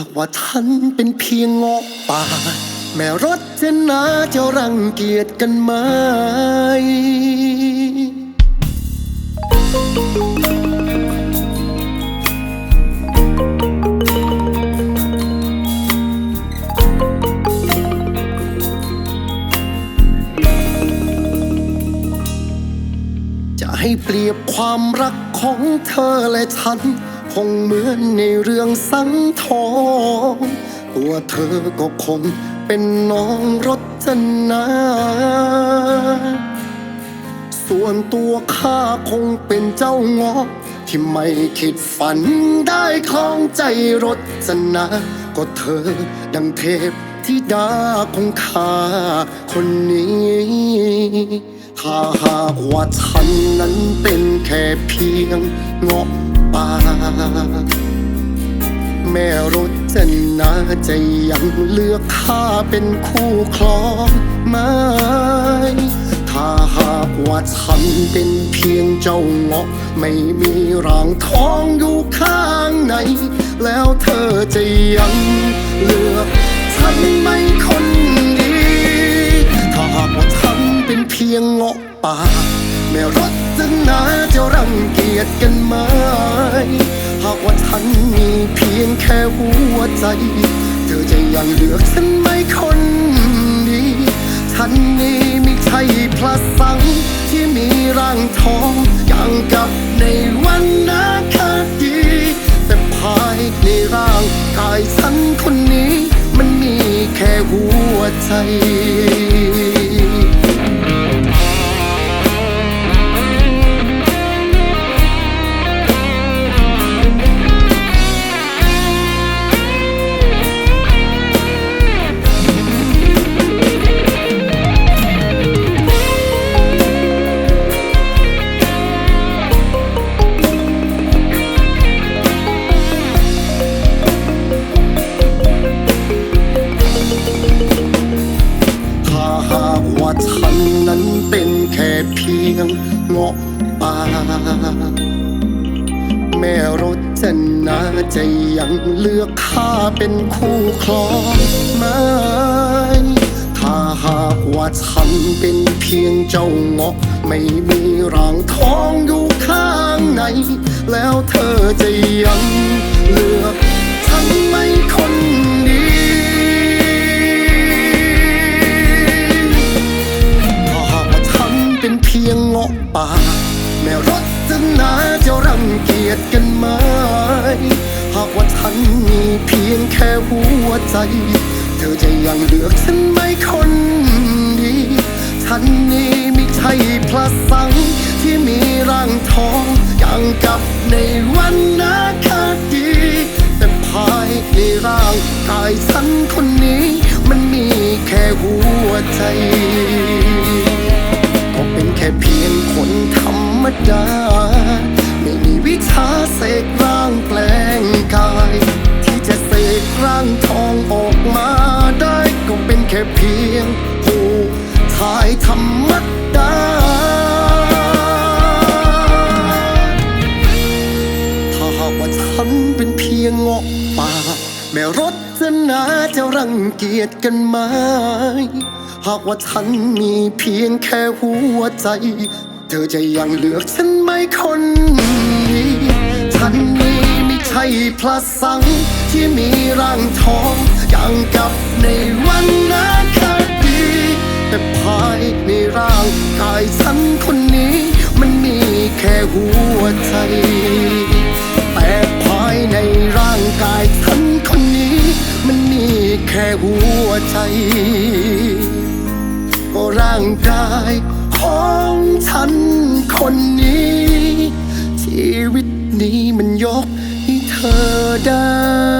ากว่าฉันเป็นเพียงเงาะป่า แม่รถเจะนาจะรังเกียจกันไหมจะให้เปรียบความรักของเธอและฉัน คงเหมือนในเรื่องสังทองตัวเธอก็คงเป็นน้องรจนา ส่วนตัวข้าคงเป็นเจ้าเงาะที่ไม่คิดฝันได้คล้องใจรจนา ก็เธอดังเทพธิดาของข้าคนนี้ ถ้าหากว่าฉันนั้นเป็น ค่เพียงเงาะป่า แม่รถจะนาจะยังเลือกข้าเป็นคู่ครองไหมถ้าหากว่าฉันเป็นเพียงเจ้าเงาะ ไม่มีร่างทองอยู่ข้างใน แล้วเธอจะยังเลือกฉันไม่คนดี ถ้าหากว่าฉันเป็นเพียงเงาะป่า แม่รถจะนาจะรังเกียจกันไหมหากว่าฉันมีเพียงแค่หัวใจ เธอจะยังเลือกฉันไหมคนดีฉันนี้ไม่ใช่พระสังฆ์ที่มีร่างทองอย่างกับในวันนาคดี แต่ภายในร่างกายฉันคนนี้ มันมีแค่หัวใจ เพียงเงาะป่า แม่รถจะนาจะยังเลือกข้าเป็นคู่ครองไหมถ้าหากว่าฉันเป็นเพียงเจ้าเงาะไม่มีร่างทองอยู่ข้างใน แล้วเธอจะยังาะป่าแม่รถจะนาจะรังเกียจกันไหมหากว่าฉันมีเพียงแค่หัวใจ เธอจะยังเลือกฉันไหมคนดีฉันนี้ไม่ใช่พระสังที่มีร่างทองอย่างกับในวันนาคดี แต่ภายในร่างกายฉันคนนี้ มันมีแค่หัวใจ มดา ไม่มีวิชาเสกร่างแปลงกาย ที่จะเสกร่างทองออกมาได้ก็เป็นแค่เพียงผู้ชายธรรมดาถ้าหากว่าฉันเป็นเพียงเงาะป่าแม่รถจะนาจะรังเกียจกันไหมหากว่าฉันมีเพียงแค่หัวใจ เธอจะยังเลือกฉันไหมคนนี้ ฉันนี้ไม่ใช่พระสังที่มีร่างทอง อย่างกับในวันนาคดี แต่ภายในร่างกายฉันคนนี้ มันมีแค่หัวใจ แต่ภายในร่างกายฉันคนนี้ มันมีแค่หัวใจก็ร่างกายของ คนนี้ ชีวิตนี้มันยกให้เธอได้